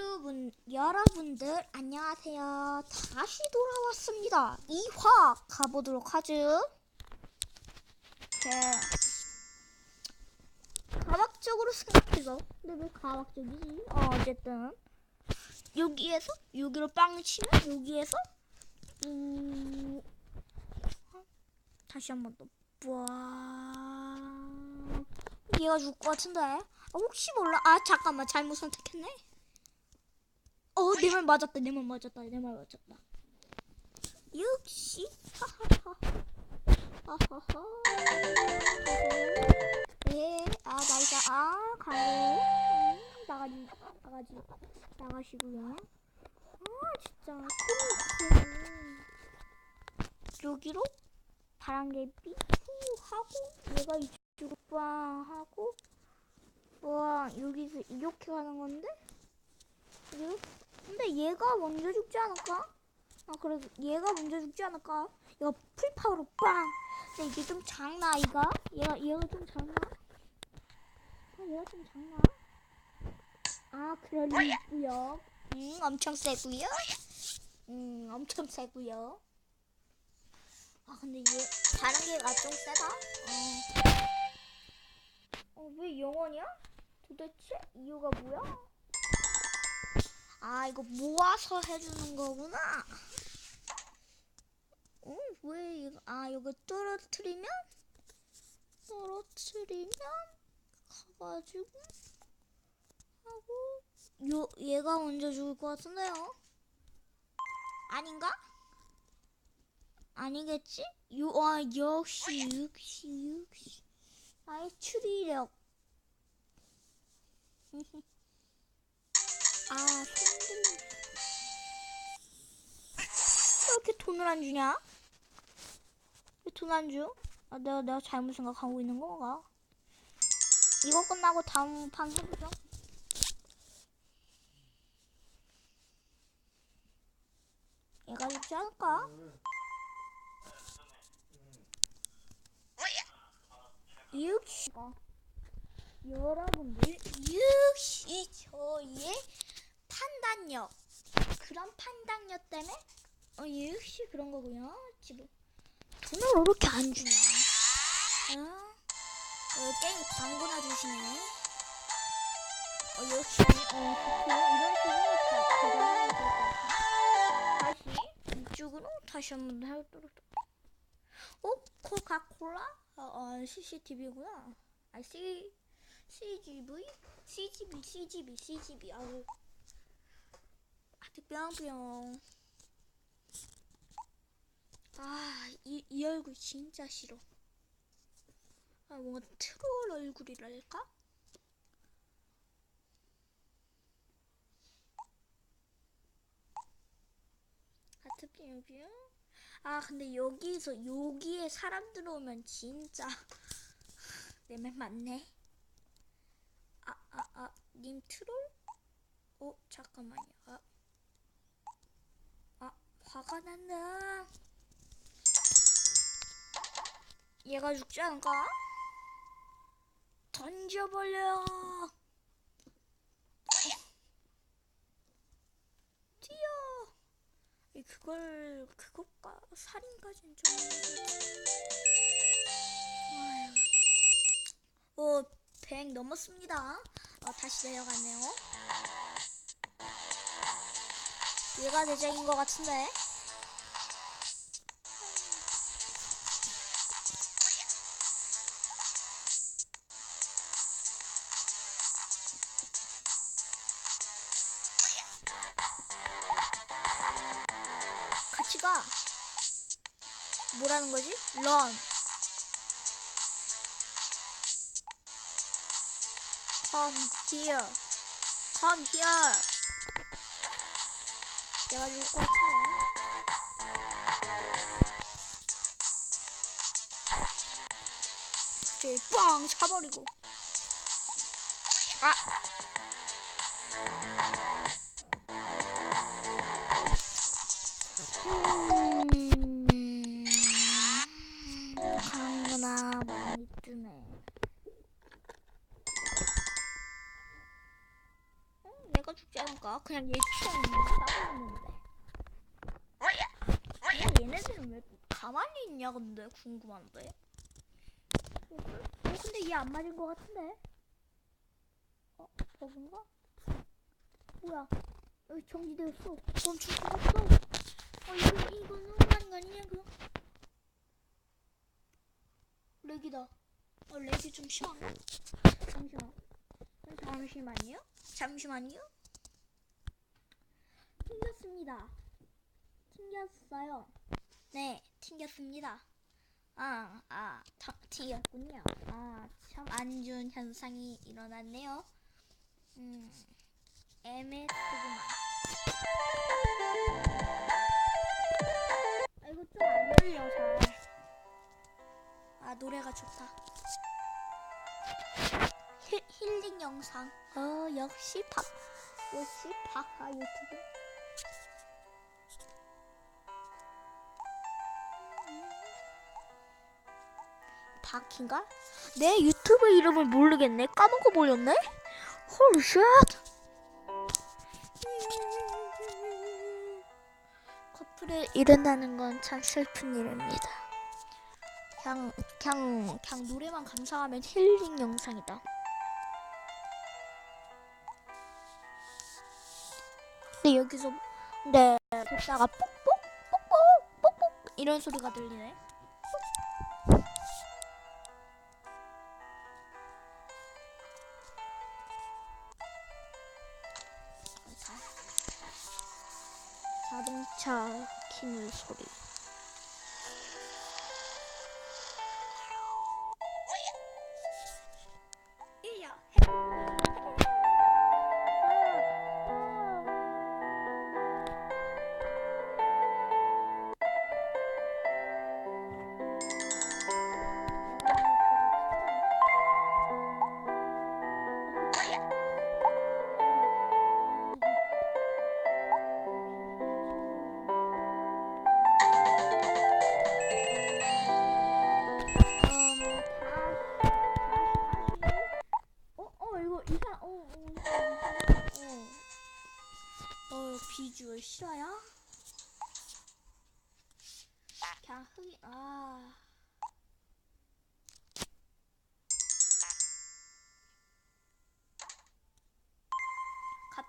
여러분, 여러분들 안녕하세요. 다시 돌아왔습니다. 2화 가보도록 하죠. 네. 가학적으로 생각해서 근데 왜 가학적이지? 어, 어쨌든 여기에서 여기로 빵 치면 여기에서 음, 다시 한번 더. 와. 얘가 죽을 것 같은데. 아, 혹시 몰라. 아 잠깐만 잘못 선택했네. 어, 내 말 맞았다. 내 말 맞았다. 내 말 맞았다. 역시. 예. 아, 나이자. 아, 가요. 음, 나가지. 나가지. 나가시고요. 아, 진짜. 여기로 바람개비 후 하고 얘가 이쪽으로 빵 하고 와 여기서 이렇게 가는 건데 이렇게? 근데 얘가 먼저 죽지 않을까? 아 그래도 얘가 먼저 죽지 않을까? 얘가 풀파워로 빵 근데 이게 좀 작나 이가? 얘가 얘가 좀 작나? 아 얘가 좀 작나? 아 그럴 리 있고요 음 엄청 세고요 음 엄청 세고요 아 근데 얘 다른 개가 좀 세다. 어. 어, 왜 영원이야? 도대체 이유가 뭐야? 아 이거 모아서 해주는 거구나. 어, 왜 이거 아 이거 떨어뜨리면 떨어뜨리면 가가지고 하고 요 얘가 먼저 죽을 것 같은데요? 아닌가? 아니겠지? 요, 아, 역시, 역시, 역시. 나의 추리력. 아, 손들. 왜 이렇게 돈을 안 주냐? 왜 돈 안 줘? 아, 내가, 내가 잘못 생각하고 있는 건가? 이거 끝나고 다음 판 해보죠. 얘가 있지 않을까? 역시 여러분들 역시 저의 판단력 그런 판단력 때문에 어 역시 그런 거고요 지금 돈을 왜 이렇게 안 주냐 어? 어 게임 광고나 주시네 어 역시 어 이쪽으로 다시 한번 해보도록 어? 코카콜라? 어, 어 CCTV구나. 아, C, CGV? CGV, CGV, CGV. 아우. 뿅뿅. 아, 이, 이 얼굴 진짜 싫어. 아, 뭔가 트롤 얼굴이랄까? 하트 뿅뿅. 아 근데 여기서 여기에 사람 들어오면 진짜 내 말 맞네. 아 아 아 님 트롤? 어 잠깐만요. 아, 아 화가 난다. 얘가 죽지 않을까? 던져버려. 뛰어. 이 그걸 그것과 살인까지는 좀. 어, 100 넘었습니다. 어, 다시 내려가네요. 얘가 대장인 것 같은데. 같이 가. 뭐라는 거지? 런. Come here. Come here. 내가 죽을 것 같은데. 갑자기 빵 차버리고. 아. 음, 강구나 많이 뜨네. 응, 내가 죽지 않을 그냥 얘총 싸우는데. 근데 얘네들은 왜 있냐 근데 궁금한데. 어, 근데 얘 안 맞은 것 같은데. 어 버그인가? 뭐야? 여기 정지되었어. 멈출 수가 없어. 어 이거 이거는 거 아니냐고? 렉이다. 어 렉이 좀 심한가? 잠시만. 잠시만요. 잠시만요. 튕겼습니다. 튕겼어요. 네, 튕겼습니다. 아, 아, 다, 튕겼군요. 아, 참 안 좋은 현상이 일어났네요. 음, MS구만. 아, 이거 좀 안 들려, 잘. 아, 노래가 좋다. 힐, 힐링 영상. 어, 역시 박, 역시 박하 유튜브. 박인가? 내 유튜브 이름을 모르겠네. 까먹어 버렸네. 홀 쉣. 커플을 이룬다는 건 참 슬픈 일입니다. 그냥 그냥 그냥 노래만 감상하면 힐링 영상이다. 근데 여기서 네 듣다가 뽁뽁 뽁뽁 뽁뽁 이런 소리가 들리네.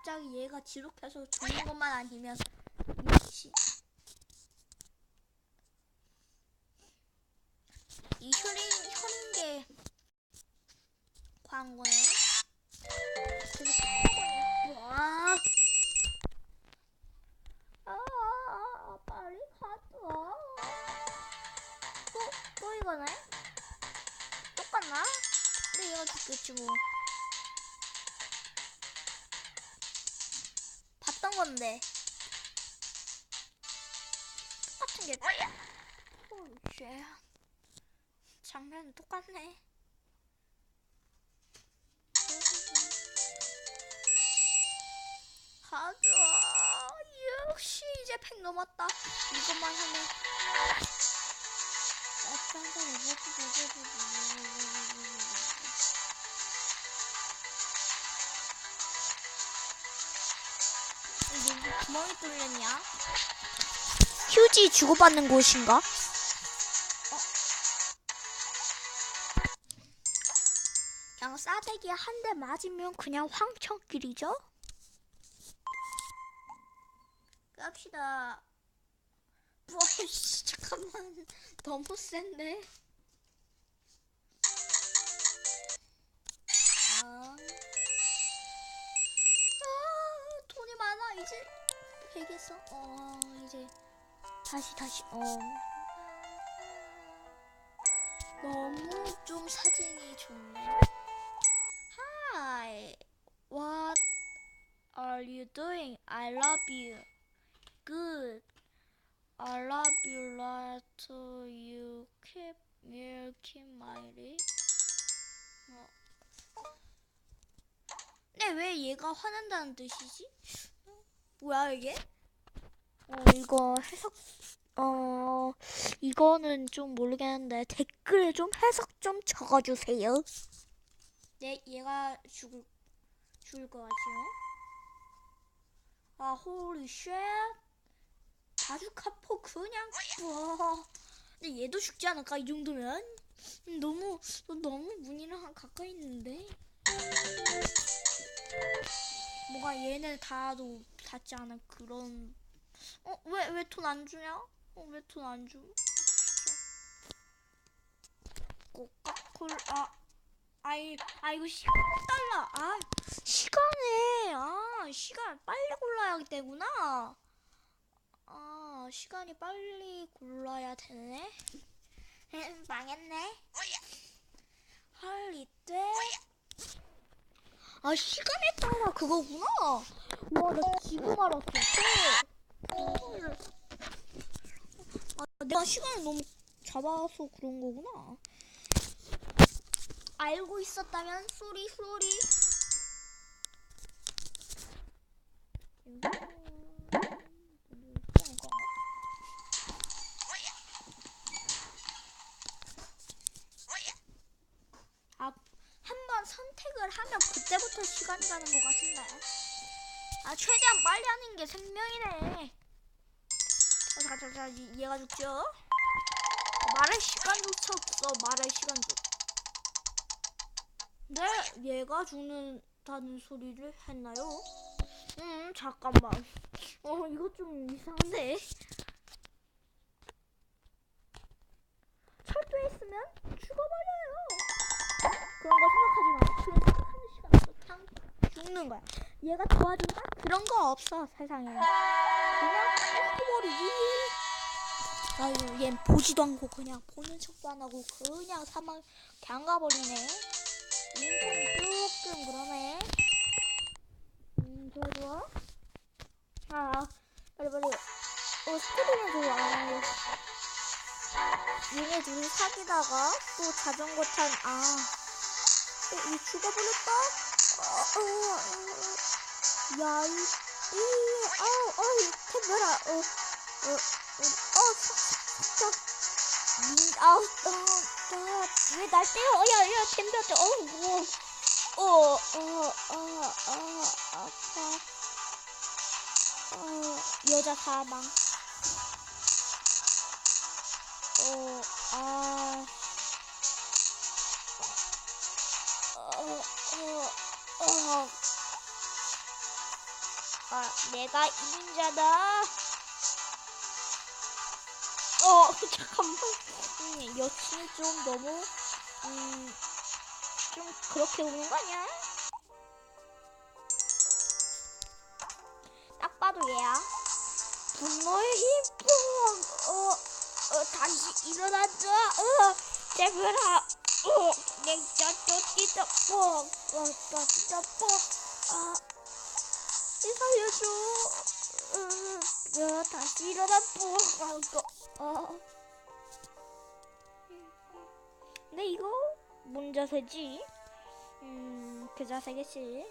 갑자기 얘가 지룩해서 죽는 것만 아니면 미치. 이 효린 현인계 광고네. 게. 홀 쉣. 장면은 똑같네. 가자. 역시 이제 팩 넘었다. 이것만 하면. 이게 뭐 구멍이 뚫렸냐? 휴지 주고받는 곳인가? 어? 그냥 싸대기 한 대 맞으면 그냥 황천길이죠? 갑시다. 와이씨 잠깐만 너무 센데. 아, 아 돈이 많아 이제 되겠어. 어 이제 다시 다시 어 너무 좀 사진이 좋네. Hi, what are you doing? I love you. Good. I love you lot. You keep milking my leg. 어. 근데 왜 얘가 화난다는 뜻이지? 뭐야 이게? 어 이거 해석 어 이거는 좀 모르겠는데 댓글에 좀 해석 좀 적어주세요. 네 얘가 죽을 죽을 것 같지요? 와 홀리 쉣 바주카포 그냥 와 근데 얘도 죽지 않을까 이 정도면 음, 너무 너무 문이랑 가까이 있는데 뭔가 얘네 닿아도 닿지 않은 그런 어 왜 왜 돈 안 주냐? 어 왜 돈안 줘? 코카콜라. 아이 아이고 시간 달라. 아 시간에. 아 시간 빨리 골라야 되구나. 아 시간이 빨리 골라야 되네. 음, 망했네. 헐 이때. 아 시간에 따라 그거구나. 와 나 지금 알았어. 헐. 아 내가 시간을 너무 잡아서 그런 거구나 알고 있었다면 소리 소리 아, 한번 선택을 하면 그때부터 시간이 가는 것 같은데. 아, 최대한 빨리 하는 게 생명이네. 어, 자, 자, 자, 이- 얘가 죽죠? 말할 시간조차 없어, 말할 시간도. 네, 얘가 죽는다는 소리를 했나요? 음, 잠깐만. 어, 이거 좀 이상한데. 철도했으면 죽어버려요. 그런 거 생각하지 마. 그런 생각하는 시간 없어. 죽는 거야. 얘가 도와준다? 그런 거 없어, 세상에. 그냥 죽어버리지. 아유, 얜 보지도 않고 그냥 보는 척도 안 하고 그냥 사망 그냥 가버리네. 인생 조금 그러네. 음, 좋아, 좋아. 아, 빨리, 빨리. 어, 스피드는 좋아. 얘네 둘이 사귀다가 또 자전거 탄, 아. 어, 이 죽어버렸다? 어, 어, 어. 야, 이, 이, 어, 어, 이 템벼라. 어, 어, 어, 어, 사, 사, 민, 아우, 어, 왜날 때려? 어, 야, 야, 템벼한테, 어, 뭐. 어, 어, 어, 어, 아파. 어, 여자 사망. 어, 아. 어, 어, 어. 아, 내가 이민자다. 어, 잠깐만. 음, 여친이 좀 너무, 음, 좀 그렇게 오는 거 아니야? 딱 봐도 얘야. 분노의 힘, 뿡! 어, 어, 다시 일어나자. 어, 제발아. 어, 냉짜 쫓기다 뽕. 어, 쫓기다 뽕. 아, 이 살려줘. 어, 어, 다시 일어나 뽕. 아, 이거, 어. 근데 이거 뭔 자세지? 음, 그 자세겠지.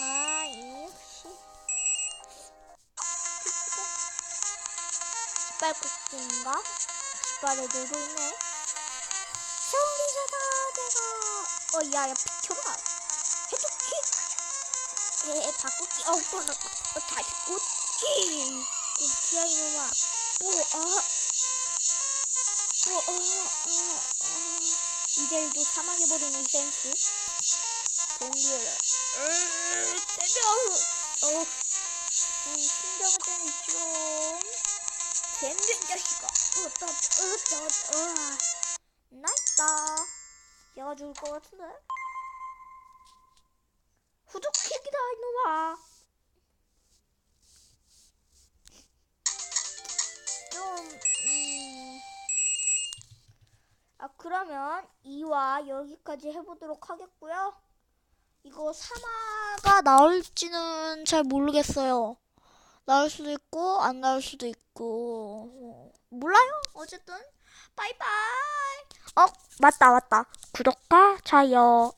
아, 이 역시. 깃발국수인가? 깃발에 놀고 있네.胜利자다 내가. 어, 야, 야, 비켜봐. 해독기. 에, 바꾸기. 어, 또, 나, 어, 다시 웃기. 웃기야, 이놈아. 뭐, 아. 뭐, 어, 어, 어. 이제도 사망해버리는 센스. 덤벼라. 으, 때려. 어, 음, 신경을 좀 좀. 덤벼, 자식아. 으따, 으따, 으아. 나있다. 얘가 죽을 것 같은데? 후두킥이다, 이놈아. 좀, 음. 아, 그러면 2화 여기까지 해보도록 하겠고요. 이거 3화가 나올지는 잘 모르겠어요. 나올 수도 있고, 안 나올 수도 있고. 어, 몰라요. 어쨌든, 바이바이. 어, 맞다, 맞다. 구독과 좋아요.